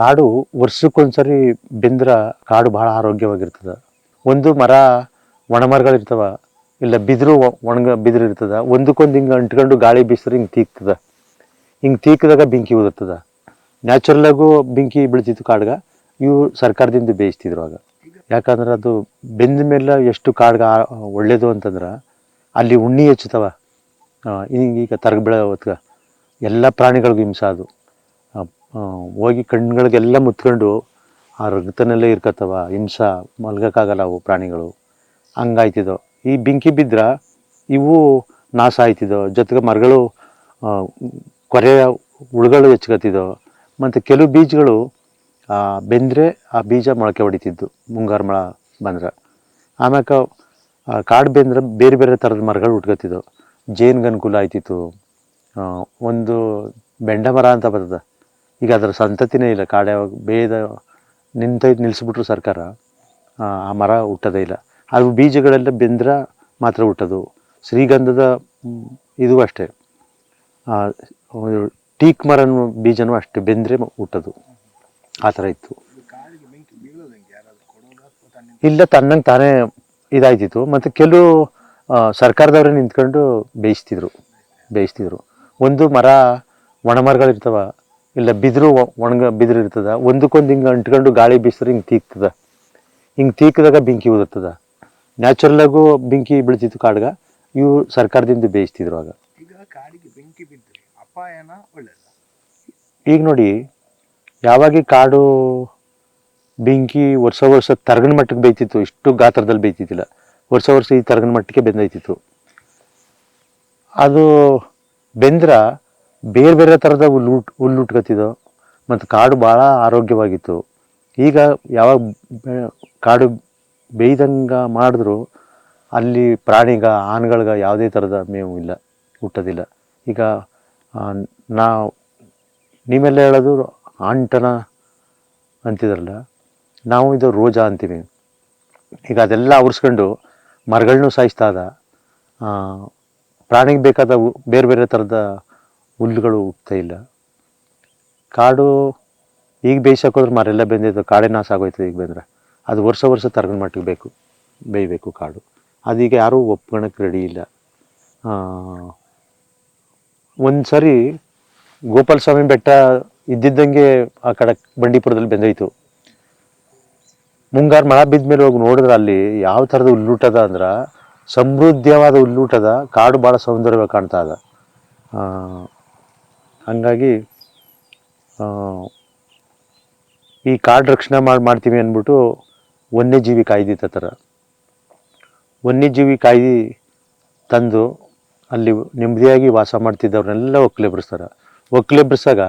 ಕಾಡು ವರ್ಷಕ್ಕೊಂದ್ಸರಿ ಬೆಂದ್ರ ಕಾಡು ಬಹಳ ಆರೋಗ್ಯವಾಗಿರ್ತದೆ. ಒಂದು ಮರ ಒಣ ಮರಗಳಿರ್ತಾವ ಇಲ್ಲ ಬಿದಿರು ಒಣಗ ಬಿದಿರು ಇರ್ತದ ಒಂದಕ್ಕೊಂದು ಹಿಂಗೆ ಅಂಟ್ಕೊಂಡು ಗಾಳಿ ಬೀಸಿದ್ರೆ ಹಿಂಗೆ ತೀಕ್ತದ ಹಿಂಗೆ ತೀಕಿದಾಗ ಬೆಂಕಿ ಉದುರ್ತದ. ನ್ಯಾಚುರಲ್ ಆಗು ಬೆಂಕಿ ಬೀಳ್ತಿತ್ತು ಕಾಡ್ಗ, ಇವು ಸರ್ಕಾರದಿಂದ ಬೇಯಿಸ್ತಿದ್ರು ಆಗ. ಯಾಕಂದ್ರೆ ಅದು ಬೆಂದ ಮೇಲೆ ಎಷ್ಟು ಕಾಡ್ಗ ಒಳ್ಳೇದು ಅಂತಂದ್ರೆ ಅಲ್ಲಿ ಉಣ್ಣಿ ಹೆಚ್ಚುತ್ತವ. ಈಗ ತರಗ ಬೆಳೆ ಹೊತ್ಗ ಎಲ್ಲ ಪ್ರಾಣಿಗಳಿಗೂ ಹಿಂಸೆ ಅದು. ಹೋಗಿ ಕಣ್ಗಳಿಗೆಲ್ಲ ಮುತ್ಕೊಂಡು ಆ ರಕ್ತನಲ್ಲೇ ಇರ್ಕತ್ತವ, ಹಿಂಸ, ಮಲ್ಗಕ್ಕಾಗಲ್ಲ ಅವು ಪ್ರಾಣಿಗಳು. ಹಂಗಾಯ್ತಿದೋ ಈ ಬೆಂಕಿ ಬಿದ್ರ ಇವು ನಾಶ ಆಯ್ತಿದೋ ಜೊತೆಗೆ ಮರಗಳು ಕೊರೆ ಹುಳುಗಳು ಹೆಚ್ಚುಕತ್ತಿದೋ ಮತ್ತು ಕೆಲವು ಬೀಜಗಳು ಬೆಂದ್ರೆ ಆ ಬೀಜ ಮೊಳಕೆ ಹೊಡಿತಿದ್ದು, ಮುಂಗಾರು ಮಳ ಬಂದ್ರೆ. ಆಮ್ಯಾಕ ಕಾಡು ಬೆಂದ್ರೆ ಬೇರೆ ಬೇರೆ ಥರದ ಮರಗಳು ಹುಟ್ಕೊತಿದ್ದವು ಜೇನ್ಗೆ ಅನುಕೂಲ ಆಯ್ತಿತ್ತು ಒಂದು ಬೆಂಡ ಮರ ಅಂತ ಬರ್ತದೆ. ಈಗ ಅದರ ಸಂತತಿನೇ ಇಲ್ಲ. ಕಾಡ ಬೇದ ನಿಂತೈದು ನಿಲ್ಲಿಸ್ಬಿಟ್ರು ಸರ್ಕಾರ. ಆ ಮರ ಹುಟ್ಟೋದೇ ಇಲ್ಲ. ಅದು ಬೀಜಗಳೆಲ್ಲ ಬೆಂದ್ರೆ ಮಾತ್ರ ಹುಟ್ಟೋದು. ಶ್ರೀಗಂಧದ ಇದು ಅಷ್ಟೇ. ಟೀಕ್ ಮರನ ಬೀಜನೂ ಅಷ್ಟೇ ಬೆಂದ್ರೆ ಹುಟ್ಟೋದು. ಆ ಥರ ಇತ್ತು. ಇಲ್ಲ, ತನ್ನಂಗೆ ತಾನೇ ಇದಾಯ್ತಿತ್ತು. ಮತ್ತು ಕೆಲವು ಸರ್ಕಾರದವ್ರೇ ನಿಂತ್ಕೊಂಡು ಬೇಯಿಸ್ತಿದ್ರು. ಬೇಯಿಸ್ತಿದ್ರು. ಒಂದು ಮರ ಒಣ ಮರಗಳಿರ್ತಾವ ಇಲ್ಲ ಬಿದಿರು ಒಣಗ ಬಿದಿರು ಇರ್ತದ ಒಂದಕ್ಕೊಂದು ಹಿಂಗೆ ಅಂಟ್ಕೊಂಡು ಗಾಳಿ ಬೀಸಿದ್ರೆ ಹಿಂಗೆ ತೀಕ್ತದ ಹಿಂಗೆ ತೀಕದಾಗ ಬೆಂಕಿ ಉದುರ್ತದ. ನ್ಯಾಚುರಲ್ ಆಗು ಬೆಂಕಿ ಬೀಳ್ತಿತ್ತು ಕಾಡ್ಗ. ಇವು ಸರ್ಕಾರದಿಂದ ಬೇಯಿಸ್ತಿದ್ರು ಆಗ. ಈಗ ನೋಡಿ ಯಾವಾಗ ಕಾಡು ಬೆಂಕಿ ವರ್ಷ ವರ್ಷ ತರಗನ ಮಟ್ಟಕ್ಕೆ ಬೇಯ್ತಿತ್ತು ಇಷ್ಟು ಗಾತ್ರದಲ್ಲಿ ಬೇಯ್ತಿದ್ದಿಲ್ಲ. ವರ್ಷ ವರ್ಷ ಈ ತರಗನ ಮಟ್ಟಕ್ಕೆ ಬೆಂದೈತಿತ್ತು ಅದು ಬೆಂದ್ರ ಬೇರೆ ಬೇರೆ ಥರದ ಹುಲ್ಲು ಹುಲ್ಲು ಉಟ್ಕೊತಿದ್ದೋ ಮತ್ತು ಕಾಡು ಭಾಳ ಆರೋಗ್ಯವಾಗಿತ್ತು. ಈಗ ಯಾವಾಗ ಕಾಡು ಬೇಯ್ದಂಗೆ ಮಾಡಿದ್ರು, ಅಲ್ಲಿ ಪ್ರಾಣಿಗ ಆನೆಗಳ್ಗ ಯಾವುದೇ ಥರದ ಮೇವು ಇಲ್ಲ, ಹುಟ್ಟೋದಿಲ್ಲ. ಈಗ ನಾವು ನೀವೆಲ್ಲ ಹೇಳೋದು ಆಂಟನ ಅಂತಿದ್ರಲ್ಲ, ನಾವು ಇದು ರೋಜಾ ಅಂತೀವಿ. ಈಗ ಅದೆಲ್ಲ ಆವರಿಸ್ಕೊಂಡು ಮರಗಳನ್ನೂ ಸಾಯಿಸ್ತಾ ಇದ್ದ ಪ್ರಾಣಿಗೆ ಬೇಕಾದ ಬೇರೆ ಬೇರೆ ಥರದ ಹುಲ್ಲುಗಳು ಹುಟ್ತಾ ಇಲ್ಲ. ಕಾಡು, ಈಗ ಬೇಯಿಸೋಕೋದ್ರೆ ಮರೆಲ್ಲ ಬೆಂದಿದ್ದು ಕಾಡೇ ನಾಶ ಆಗೋಯ್ತದೆ ಈಗ ಬೆಂದ್ರೆ. ಅದು ವರ್ಷ ವರ್ಷ ತರಗಣ ಮಟ್ಟಿಗೆ ಬೇಕು, ಬೇಯಬೇಕು ಕಾಡು. ಅದೀಗ ಯಾರೂ ಒಪ್ಕೊಳಕ್ಕೆ ರೆಡಿ ಇಲ್ಲ. ಒಂದು ಸರಿ ಗೋಪಾಲ ಸ್ವಾಮಿ ಬೆಟ್ಟ ಇದ್ದಿದ್ದಂಗೆ ಆ ಕಡೆ ಬಂಡೀಪುರದಲ್ಲಿ ಬೆಂದೋಯ್ತು. ಮುಂಗಾರು ಮಳೆ ಬಿದ್ದ ಮೇಲೆ ಹೋಗಿ ನೋಡಿದ್ರೆ ಅಲ್ಲಿ ಯಾವ ಥರದ ಹುಲ್ಲೂಟದ ಅಂದ್ರೆ ಸಮೃದ್ಧವಾದ ಹುಲ್ಲೂಟದ ಕಾಡು ಭಾಳ ಸೌಂದರ್ಯವಾಗಿ ಕಾಣ್ತಾ ಇದೆ. ಹಂಗಾಗಿ ಈ ಕಾಡು ರಕ್ಷಣೆ ಮಾಡಿ, ಮಾಡ್ತೀವಿ ಅಂದ್ಬಿಟ್ಟು ವನ್ಯಜೀವಿ ಕಾಯ್ದೆ ಥರ. ವನ್ಯಜೀವಿ ಕಾಯ್ದೆ ತಂದು ಅಲ್ಲಿ ನೆಮ್ಮದಿಯಾಗಿ ವಾಸ ಮಾಡ್ತಿದ್ದವ್ರನ್ನೆಲ್ಲ ಒಕ್ಕಲೆಬ್ರಿಸ್ತಾರೆ ಒಕ್ಕಲೆಬ್ರಿಸಾಗ